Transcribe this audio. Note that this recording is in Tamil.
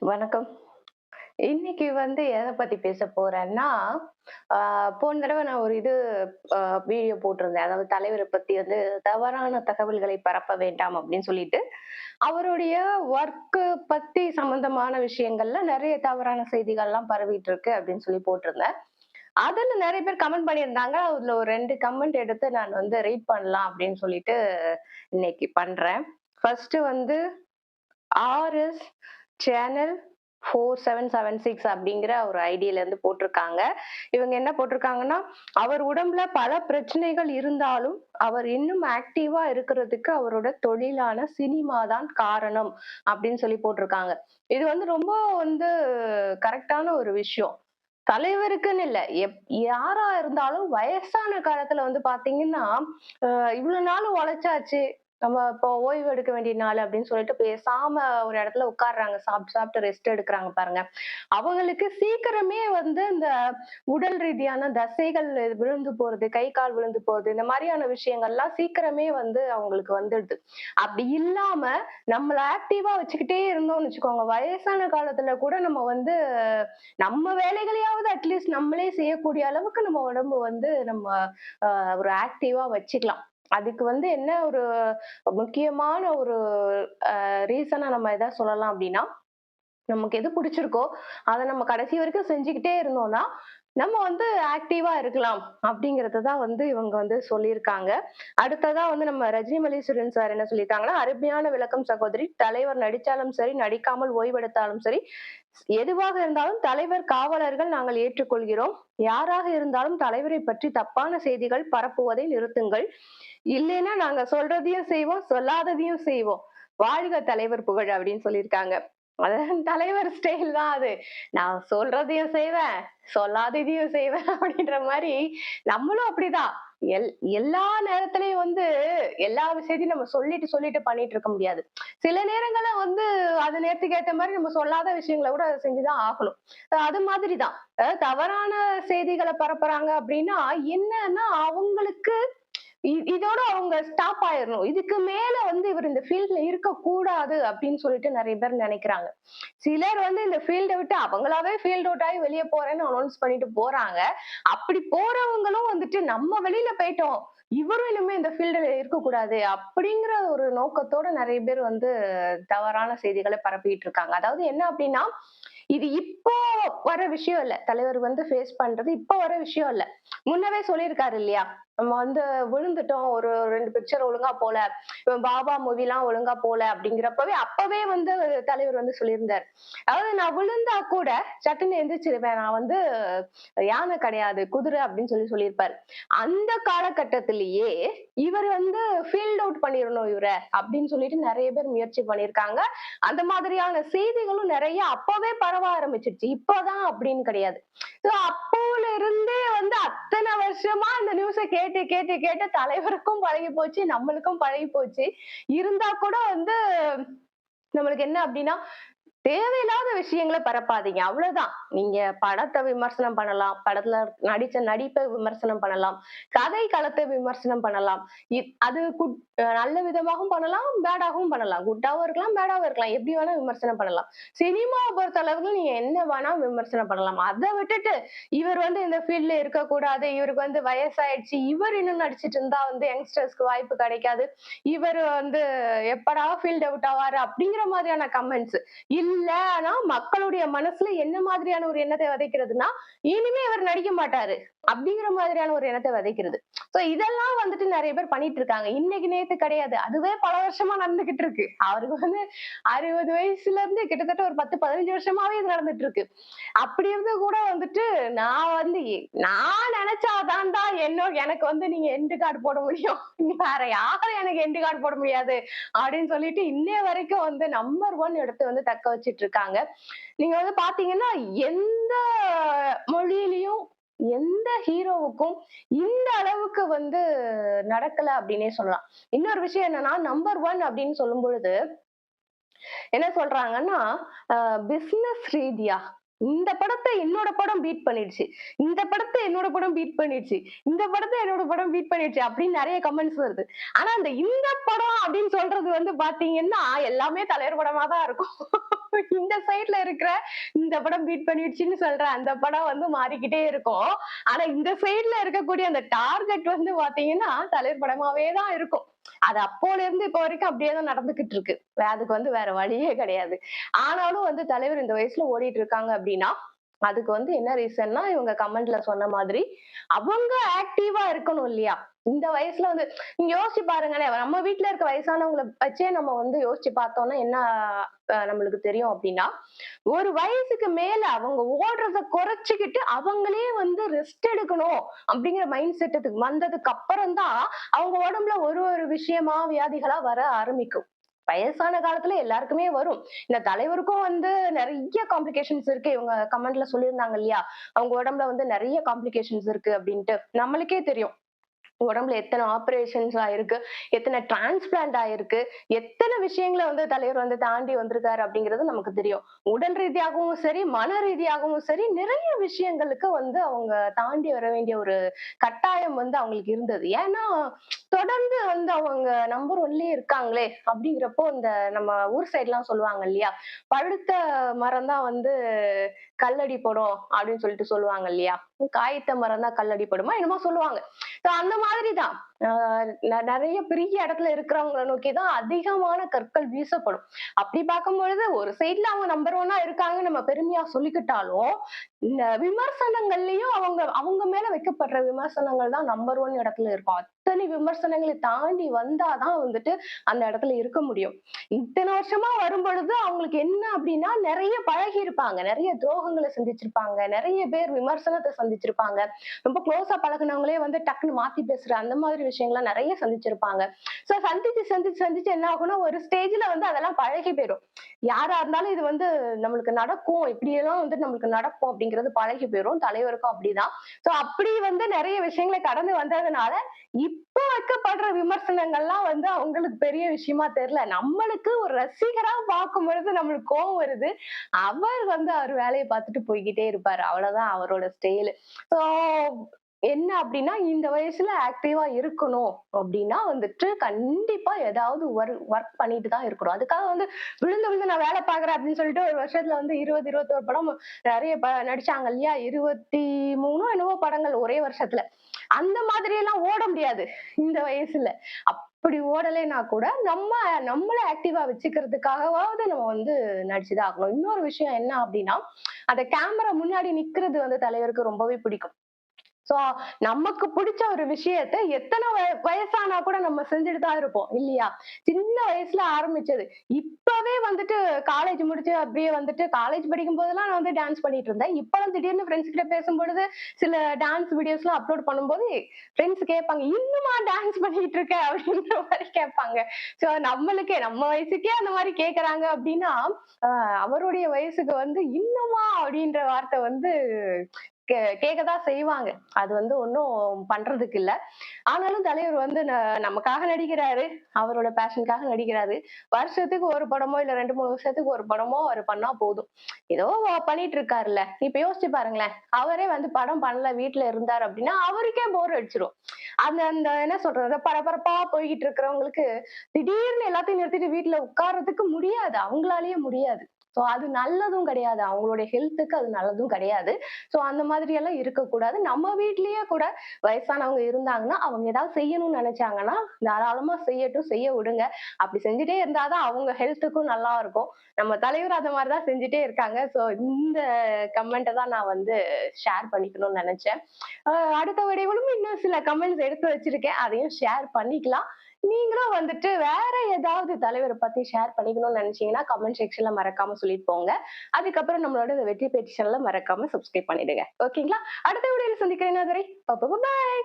வணக்கம். இன்னைக்கு வந்து எதை பத்தி பேச போறேன்னா, போன தடவை நான் ஒரு இது வீடியோ போட்டிருந்தேன். அதாவது தலைவரை பத்தி வந்து தவறான தகவல்களை பரப்ப வேண்டாம் அப்படின்னு சொல்லிட்டு, அவருடைய ஒர்க் பத்தி சம்பந்தமான விஷயங்கள்ல நிறைய தவறான செய்திகள்லாம் பரவிட்டு இருக்கு அப்படின்னு சொல்லி போட்டிருந்தேன். அதுல நிறைய பேர் கமெண்ட் பண்ணியிருந்தாங்க. அதுல ஒரு ரெண்டு கமெண்ட் எடுத்து நான் வந்து ரீட் பண்ணலாம் அப்படின்னு சொல்லிட்டு இன்னைக்கு பண்றேன். ஃபர்ஸ்ட் வந்து ஆர்எஸ் சேனல் 4776 அப்படிங்கிற ஒரு ஐடியிலேருந்து போட்டிருக்காங்க. இவங்க என்ன போட்டிருக்காங்கன்னா, அவர் உடம்புல பல பிரச்சனைகள் இருந்தாலும், அவர் இன்னும் ஆக்டிவா இருக்கிறதுக்கு அவரோட தொழிலான சினிமா தான் காரணம் அப்படின்னு சொல்லி போட்டிருக்காங்க. இது வந்து ரொம்ப வந்து கரெக்டான ஒரு விஷயம். தலைவருக்குன்னு இல்லை எப் யாரா இருந்தாலும் வயசான காலத்துல வந்து பாத்தீங்கன்னா, இவ்வளவு நாள் உழைச்சாச்சு. நம்ம இப்போ ஓய்வு எடுக்க வேண்டிய நாள் அப்படின்னு சொல்லிட்டு பேசாம ஒரு இடத்துல உட்கார்றாங்க. சாப்பிட்டு சாப்பிட்டு ரெஸ்ட் எடுக்கிறாங்க பாருங்க. அவங்களுக்கு சீக்கிரமே வந்து இந்த உடல் ரீதியான தசைகள் விழுந்து போறது, கை, கால் விழுந்து போறது, இந்த மாதிரியான விஷயங்கள்லாம் சீக்கிரமே வந்து அவங்களுக்கு வந்துடுது. அப்படி இல்லாம நம்மள ஆக்டிவா வச்சுக்கிட்டே இருந்தோம்னு வச்சுக்கோங்க, வயசான காலத்துல கூட நம்ம வந்து நம்ம வேலைகளையாவது அட்லீஸ்ட் நம்மளே செய்யக்கூடிய அளவுக்கு நம்ம உடம்பு வந்து நம்ம ஒரு ஆக்டிவா வச்சுக்கலாம். அதுக்கு வந்து என்ன ஒரு முக்கியமான ஒரு அ ரீசனா நம்ம எதாவது சொல்லலாம் அப்படின்னா, நமக்கு எது பிடிச்சிருக்கோ அதை நம்ம கடைசி வரைக்கும் செஞ்சுக்கிட்டே இருந்தோம்னா, நம்ம வந்து ஆக்டிவா இருக்கலாம். அப்படிங்கறத தான் வந்து இவங்க வந்து சொல்லியிருக்காங்க. அடுத்ததா வந்து நம்ம ரஜினி மல்லீஸ்வரன் சார் என்ன சொல்லியிருக்காங்கன்னா, "அருமையான விளக்கம் சகோதரி. தலைவர் நடித்தாலும் சரி, நடிக்காமல் ஓய்வெடுத்தாலும் சரி, எதுவாக இருந்தாலும் தலைவர் காவலர்கள் நாங்கள் ஏற்றுக்கொள்கிறோம். யாராக இருந்தாலும் தலைவரை பற்றி தப்பான செய்திகள் பரப்புவதை நிறுத்துங்கள். இல்லைன்னா நாங்க சொல்றதையும் செய்வோம், சொல்லாததையும் செய்வோம். வாழ்க தலைவர் புகழ்" அப்படின்னு சொல்லியிருக்காங்க. தலைவர் ஸ்டைல் தான் அது. நான் சொல்றதையும் செய்வேன், சொல்லாததையும் செய்வேன் அப்படின்ற மாதிரி நம்மளும் அப்படிதான். எல் எல்லா நேரத்திலயும் வந்து எல்லா விஷயத்தையும் நம்ம சொல்லிட்டு சொல்லிட்டு பண்ணிட்டு இருக்க முடியாது. சில நேரங்கள்ல வந்து அது நேரத்துக்கு ஏத்த மாதிரி நம்ம சொல்லாத விஷயங்கள கூட செஞ்சுதான் ஆகணும். அது மாதிரிதான் தவறான செய்திகளை பரப்புறாங்க அப்படின்னா, என்னன்னா அவங்களுக்கு இதோட அவங்க ஸ்டாப் ஆயிரணும். இதுக்கு மேல வந்து இவர் இந்த ஃபீல்ட்ல இருக்கக்கூடாது அப்படின்னு சொல்லிட்டு நிறைய பேர் நினைக்கிறாங்க சிலர் வந்து இந்த ஃபீல்ட விட்டு அவங்களாவே ஃபீல்ட் அவுட் ஆகி வெளிய போறேன்னு அனௌன்ஸ் பண்ணிட்டு போறாங்க. அப்படி போறவங்களும் வந்துட்டு நம்ம வெளியில போயிட்டோம். இவரும் இனிமே இந்த ஃபீல்டுல இருக்கக்கூடாது அப்படிங்கிற ஒரு நோக்கத்தோட நிறைய பேர் வந்து தவறான செய்திகளை பரப்பிட்டு இருக்காங்க. அதாவது என்ன அப்படின்னா, இது இப்போ வர விஷயம் இல்ல. தலைவர் வந்து ஃபேஸ் பண்றது இப்ப வர விஷயம் இல்ல. முன்னவே சொல்லியிருக்காரு இல்லையா? நம்ம வந்து விழுந்துட்டோம். ஒரு ரெண்டு பிக்சர் ஒழுங்கா போல. பாபா மூவி எல்லாம் ஒழுங்கா போல அப்படிங்கிறப்பவே அப்பவே வந்து தலைவர் வந்து சொல்லியிருந்தாரு. அதாவது நான் விழுந்தா கூட சட்டுன்னு எந்திரிச்சிருவேன். நான் வந்து யானை கிடையாது, குதிரை அப்படின்னு சொல்லி சொல்லியிருப்பாரு. அந்த காலகட்டத்திலேயே இவர் வந்து ஃபீல்ட் அவுட் பண்ணிடணும் இவரை அப்படின்னு சொல்லிட்டு நிறைய பேர் முயற்சி பண்ணியிருக்காங்க. அந்த மாதிரியான செய்திகளும் நிறைய அப்பவே பரவ ஆரம்பிச்சிருச்சு இப்பதான் அப்படின்னு கிடையாது. ஸோ அப்போல இருந்தே வந்து அத்தனை வருஷமா இந்த நியூஸ கேட்டு கேட்டு கேட்டு தலைவருக்கும் பழகி போச்சு, நம்மளுக்கும் பழகி போச்சு. இருந்தா கூட வந்து நம்மளுக்கு என்ன அப்படின்னா, தேவையில்லாத விஷயங்களை பரப்பாதீங்க. அவ்வளவுதான். நீங்க படத்தை விமர்சனம் பண்ணலாம். படத்துல நடிச்ச நடிப்பை விமர்சனம் பண்ணலாம். கதை களத்தை விமர்சனம் பண்ணலாம். அது குட் நல்ல விதமாகவும் பண்ணலாம், பேடாகவும் பண்ணலாம். குட்டாவும் இருக்கலாம், பேடாவும் இருக்கலாம். எப்படி வேணா விமர்சனம் பண்ணலாம். சினிமாவை பொறுத்த அளவுக்கு நீங்க என்ன வேணா விமர்சனம் பண்ணலாம். அத விட்டுட்டு இவர் வந்து இந்த ஃபீல்ட்ல இருக்கக்கூடாது. இவருக்கு வந்து வயசாயிடுச்சு. இவர் இன்னும் நடிச்சிட்டு இருந்தா வந்து யங்ஸ்டர்ஸ்க்கு வாய்ப்பு கிடைக்காது. இவர் வந்து எப்படா ஃபீல்ட் அவுட் ஆவாரு அப்படிங்கிற மாதிரியான கமெண்ட்ஸ். இல்லன்னா மக்களுடைய மனசுல என்ன மாதிரியான ஒரு எண்ணத்தை விதைக்கிறதுனா இனிமே இவர் நடிக்க மாட்டாரு. அப்படிங்கிற மாதிரியான ஒரு எண்ணத்தை விதைக்கிறது. ஸோ இதெல்லாம் வந்துட்டு நிறைய பேர் பண்ணிட்டு இருக்காங்க. இன்னைக்கு நேத்து கிடையாது. அதுவே பல வருஷமா நடந்துகிட்டு இருக்கு. அவருக்கு வந்து 60 வயசுல இருந்து கிட்டத்தட்ட ஒரு 10, 15 வருஷமாவே இது நடந்துட்டு இருக்கு. அப்படி இருந்து கூட வந்துட்டு நான் வந்து நான் நினைச்சாதான் தான் என்ன எனக்கு வந்து நீங்க எண்டு கார்டு போட முடியும். வேற யாரும் எனக்கு எண்டு கார்டு போட முடியாது. அப்படின்னு சொல்லிட்டு இன்னைய வரைக்கும் வந்து நம்பர் ஒன் எடுத்து வந்து தக்க வச்சுட்டு இருக்காங்க. நீங்க வந்து பார்த்தீங்கன்னா, எந்த மொழியிலையும் எந்த ஹீரோவுக்கும் இந்த அளவுக்கு வந்து நடக்கல அப்படின்னே சொல்லலாம். இன்னொரு விஷயம் என்னன்னா, நம்பர் ஒன் அப்படின்னு சொல்லும்பொழுது, என்ன சொல்றாங்கன்னா, பிசினஸ் ரீதியா இந்த படத்தை என்னோட படம் பீட் பண்ணிடுச்சு. இந்த படத்தை என்னோட படம் பீட் பண்ணிடுச்சு. இந்த படத்தை என்னோட படம் பீட் பண்ணிடுச்சு அப்படின்னு நிறைய கமெண்ட்ஸ் வருது. ஆனா அந்த இந்த படம் அப்படின்னு சொல்றது வந்து பாத்தீங்கன்னா எல்லாமே தலைவர் படமா தான் இருக்கும். இந்த சைட்ல இருக்கிற இந்த படம் பீட் பண்ணிடுச்சுன்னு சொல்ற அந்த படம் வந்து மாறிக்கிட்டே இருக்கும். ஆனா இந்த சைட்ல இருக்கக்கூடிய அந்த டார்கெட் வந்து பாத்தீங்கன்னா தலைவர் படமாவே தான் இருக்கும். அது அப்போல இருந்து இப்ப வரைக்கும் அப்படியே தான் நடந்துகிட்டு இருக்கு. அதுக்கு வந்து வேற வழியே கிடையாது. ஆனாலும் வந்து தலைவர் இந்த வயசுல ஓடிட்டு இருக்காங்க அப்படின்னா அதுக்கு வந்து என்ன ரீசன்னா இவங்க கமெண்ட்ல சொன்ன மாதிரி அவங்க ஆக்டிவா இருக்கணும் இல்லையா? இந்த வயசுல வந்து நீங்க யோசிச்சு பாருங்களேன் நம்ம வீட்டுல இருக்க வயசானவங்களை வச்சே நம்ம வந்து யோசிச்சு பார்த்தோம்னா என்ன நம்மளுக்கு தெரியும் அப்படின்னா ஒரு வயசுக்கு மேல அவங்க ஓடுறத குறைச்சிக்கிட்டு அவங்களே வந்து ரெஸ்ட் எடுக்கணும் அப்படிங்கிற மைண்ட் செட்டுக்கு வந்ததுக்கு அப்புறம் தான் அவங்க உடம்புல ஒரு ஒரு விஷயமா வியாதிகளா வர ஆரம்பிக்கும். வயசான காலத்துல எல்லாருக்குமே வரும். இந்த தலைவருக்கும் வந்து நிறைய காம்ப்ளிகேஷன்ஸ் இருக்கு. இவங்க கமெண்ட்ல சொல்லியிருந்தாங்க இல்லையா? அவங்க உடம்புல வந்து நிறைய காம்ப்ளிகேஷன்ஸ் இருக்கு அப்படின்ட்டு நம்மளுக்கே தெரியும். உடம்புல எத்தனை ஆபரேஷன்ஸ் ஆயிருக்கு எத்தனை டிரான்ஸ்பிளான்ட் ஆயிருக்கு எத்தனை விஷயங்களை வந்து தலைவர் வந்து தாண்டி வந்திருக்காரு அப்படிங்கிறது நமக்கு தெரியும். உடல் ரீதியாகவும் சரி மன ரீதியாகவும் சரி நிறைய விஷயங்களுக்கு வந்து அவங்க தாண்டி வர வேண்டிய ஒரு கட்டாயம் வந்து அவங்களுக்கு இருந்தது. ஏன்னா தொடர்ந்து வந்து அவங்க நம்பர் ஒன்லயே இருக்காங்களே அப்படிங்கிறப்போ இந்த நம்ம ஊர் சைடு எல்லாம் சொல்லுவாங்க இல்லையா? பழுத்த மரம் தான் வந்து கல்லடிப்படும் அப்படின்னு சொல்லிட்டு சொல்லுவாங்க இல்லையா? காய்த்த மரம் தான் கல்லடி படுமா? என்னமோ சொல்லுவாங்க. அந்த மாதிரிதான். நிறைய பெரிய இடத்துல இருக்கிறவங்கள நோக்கி தான் அதிகமான கற்கள் வீசப்படும். அப்படி பார்க்கும் பொழுது ஒரு சைட்ல அவங்க நம்பர் ஒன்னா இருக்காங்க நம்ம பெருமையா சொல்லிக்கிட்டாலும் இந்த விமர்சனங்கள்லயும் அவங்க அவங்க மேல வைக்கப்படுற விமர்சனங்கள் தான் நம்பர் ஒன் இடத்துல இருக்கும். அத்தனை விமர்சனங்களை தாண்டி வந்தாதான் வந்துட்டு அந்த இடத்துல இருக்க முடியும். இத்தனை வருஷமா வரும் பொழுது அவங்களுக்கு என்ன அப்படின்னா நிறைய பழகி இருப்பாங்க நிறைய துரோகங்களை சந்திச்சிருப்பாங்க. நிறைய பேர் விமர்சனத்தை சந்திச்சிருப்பாங்க. ரொம்ப க்ளோஸா பழகுனவங்களே வந்து டக்குன்னு மாத்தி பேசுற அந்த மாதிரி விஷயங்கள்லாம் நிறைய சந்திச்சிருப்பாங்க. சோ சந்திச்சு சந்திச்சு சந்திச்சு என்ன ஆகும்னா ஒரு ஸ்டேஜ்ல வந்து அதெல்லாம் பழகி போயிடும் யாரா இருந்தாலும் இது வந்து நம்மளுக்கு நடக்கும். இப்படியெல்லாம் வந்து நம்மளுக்கு நடக்கும் அப்படிங்கிறது பழகி போயிடும் தலைவருக்கும் அப்படிதான். சோ அப்படி வந்து நிறைய விஷயங்களை கடந்து வந்ததுனால இப்போ வைக்கப்படுற விமர்சனங்கள்லாம் வந்து அவங்களுக்கு பெரிய விஷயமா தெரியல. நம்மளுக்கு ஒரு ரசிகரா பார்க்கும் பொழுது நம்மளுக்கு கோவம் வருது. அவர் வந்து அவர் வேலையை பார்த்துட்டு போய்கிட்டே இருப்பாரு. அவ்வளவுதான் அவரோட ஸ்டைலு ஸோ என்ன அப்படின்னா இந்த வயசுல ஆக்டிவா இருக்கணும் அப்படின்னா வந்துட்டு கண்டிப்பா ஏதாவது ஒர்க் பண்ணிட்டு தான் இருக்கணும். அதுக்காக வந்து விழுந்து விழுந்து நான் வேலை பாக்குறேன் அப்படின்னு சொல்லிட்டு ஒரு வருஷத்துல வந்து இருபது இருபத்தோரு படம் நிறைய ப- நடிச்சாங்க இல்லையா? இருபத்தி மூணோ என்னவோ படங்கள் ஒரே வருஷத்துல. அந்த மாதிரி எல்லாம் ஓட முடியாது இந்த வயசுல. அப்படி ஓடலைன்னா கூட நம்ம நம்மள ஆக்டிவா வச்சுக்கிறதுக்காகவாவது நம்ம வந்து நடிச்சுதான் ஆகணும். இன்னொரு விஷயம் என்ன அப்படின்னா அந்த கேமரா முன்னாடி நிக்கிறது வந்து தலைவருக்கு ரொம்பவே பிடிக்கும். சோ நமக்கு பிடிச்ச ஒரு விஷயத்த எத்தனை வய- வயசானா கூட நம்ம செஞ்சுட்டு தான் இருப்போம் இல்லையா? சின்ன வயசுல ஆரம்பிச்சது. இப்பவே வந்துட்டு காலேஜ் முடிச்சு அப்படியே வந்துட்டு காலேஜ் படிக்கும் போதெல்லாம் நான் வந்து டான்ஸ் பண்ணிட்டு இருந்தேன். இப்பெல்லாம் திடீர்னு ஃப்ரெண்ட்ஸ் கிட்ட பேசும்பொழுது சில டான்ஸ் வீடியோஸ் எல்லாம் அப்லோட் பண்ணும்போது ஃப்ரெண்ட்ஸ் கேட்பாங்க இன்னுமா டான்ஸ் பண்ணிட்டு இருக்க? அப்படின்ற மாதிரி கேட்பாங்க. சோ நம்மளுக்கே நம்ம வயசுக்கே அந்த மாதிரி கேக்குறாங்க அப்படின்னா ஆஹ் அவருடைய வயசுக்கு வந்து இன்னுமா அப்படின்ற வார்த்தை வந்து கேட்கதான் செய்வாங்க. அது வந்து ஒன்றும் பண்றதுக்கு இல்லை ஆனாலும் தலைவர் வந்து ந- நமக்காக நடிக்கிறாரு. அவரோட பேஷனுக்காக நடிக்கிறாரு. வருஷத்துக்கு ஒரு படமோ இல்ல ரெண்டு மூணு வருஷத்துக்கு ஒரு படமோ அவர் பண்ணா போதும். ஏதோ பண்ணிட்டு இருக்காருல்ல இப்ப யோசிச்சு பாருங்களேன். அவரே வந்து படம் பண்ணல வீட்டுல இருந்தார் அப்படின்னா அவருக்கே போர் அடிச்சிடும் அந்த அந்த என்ன சொல்றது? பரபரப்பா போய்கிட்டு இருக்கிறவங்களுக்கு திடீர்னு எல்லாத்தையும் நிறுத்திட்டு வீட்டுல உட்கார்றதுக்கு முடியாது. அவங்களாலேயே முடியாது. ஸோ அது நல்லதும் கிடையாது. அவங்களுடைய ஹெல்த்துக்கு அது நல்லதும் கிடையாது. ஸோ அந்த மாதிரி எல்லாம் இருக்கக்கூடாது. நம்ம வீட்லயே கூட வயசானவங்க இருந்தாங்கன்னா அவங்க ஏதாவது செய்யணும்னு நினைச்சாங்கன்னா தாராளமா செய்யட்டும் செய்ய விடுங்க. அப்படி செஞ்சுட்டே இருந்தாதான் அவங்க ஹெல்த்துக்கும் நல்லா இருக்கும். நம்ம தலைவர் அந்த மாதிரிதான் செஞ்சுட்டே இருக்காங்க. ஸோ இந்த கமெண்ட்டை தான் நான் வந்து ஷேர் பண்ணிக்கணும்னு நினைச்சேன். அடுத்த விடைகளும் இன்னும் சில கமெண்ட்ஸ் எடுத்து வச்சிருக்கேன். அதையும் ஷேர் பண்ணிக்கலாம். நீங்களும் வந்துட்டு வேற ஏதாவது தலைவரை பத்தி ஷேர் பண்ணிக்கணும்னு நினைச்சீங்கன்னா கமெண்ட் செக்ஷன்ல மறக்காம சொல்லிட்டு போங்க. அதுக்கப்புறம் நம்மளோட வெற்றி பேட்டி சேனலை மறக்காம சப்ஸ்கிரைப் பண்ணிடுங்க. ஓகேங்களா அடுத்த வீடியோல சந்திக்கிறேன் அதுவரை பாய்